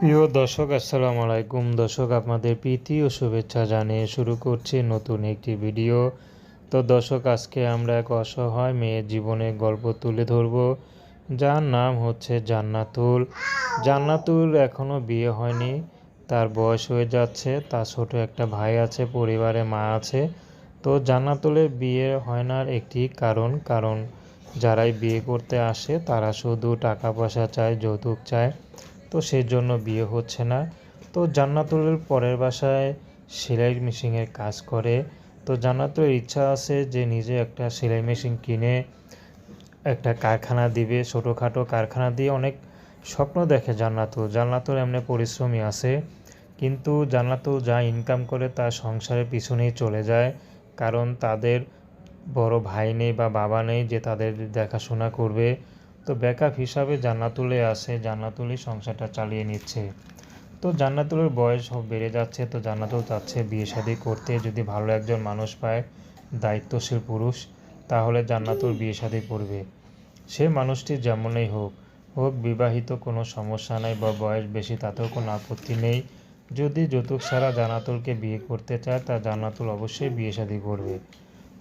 প্রিয় দর্শক, আসসালামু আলাইকুম। দর্শক, আপনাদের প্রীতি ও শুভেচ্ছা জানিয়ে শুরু করছি নতুন একটি ভিডিও। তো দর্শক, আজকে আমরা এক অসহায় মেয়ের জীবনের গল্প তুলে ধরব। যার নাম হচ্ছে জান্নাতুল। জান্নাতুল এখনও বিয়ে হয়নি, তার বয়স হয়ে যাচ্ছে, তার ছোট একটা ভাই আছে, পরিবারে মা আছে। তো জান্নাতুলের বিয়ে হয় না একটি কারণ কারণ যারাই বিয়ে করতে আসে, তারা শুধু টাকা পয়সা চায়, যৌতুক চায়। তো সেই জন্য বিয়ে হচ্ছে না। তো জান্নাতুলের পরের বাসায় সেলাই মেশিনের কাজ করে। তো জান্নাতুলের ইচ্ছা আছে যে নিজে একটা সেলাই মেশিন কিনে একটা কারখানা দিবে, ছোটোখাটো কারখানা দিয়ে অনেক স্বপ্ন দেখে জান্নাতুল। জান্নাতুল এমনি পরিশ্রমী আছে, কিন্তু জান্নাতুল যা ইনকাম করে তার সংসারের পিছনেই চলে যায়। কারণ তাদের বড় ভাই নেই বা বাবা নেই যে তাদের দেখাশোনা করবে। তো ব্যাকআপ হিসাবে জান্নাতুলে আসে, জান্নাতুলই সংসারটা চালিয়ে নিচ্ছে। তো জান্নাতুলের বয়স বেড়ে যাচ্ছে, তো জান্নাতুল চাচ্ছে বিয়ে শাদী করতে। যদি ভালো একজন মানুষ পায়, দায়িত্বশীল পুরুষ, তাহলে জান্নাতুল বিয়ে শাদী করবে। সে মানুষটি যেমনই হোক হোক বিবাহিত, কোনো সমস্যা নেই বা বয়স বেশি, তাতেও কোনো আপত্তি নেই। যদি যৌতুক ছাড়া জান্নাতুলকে বিয়ে করতে চায়, তা জান্নাতুল অবশ্যই বিয়ে শাদী করবে।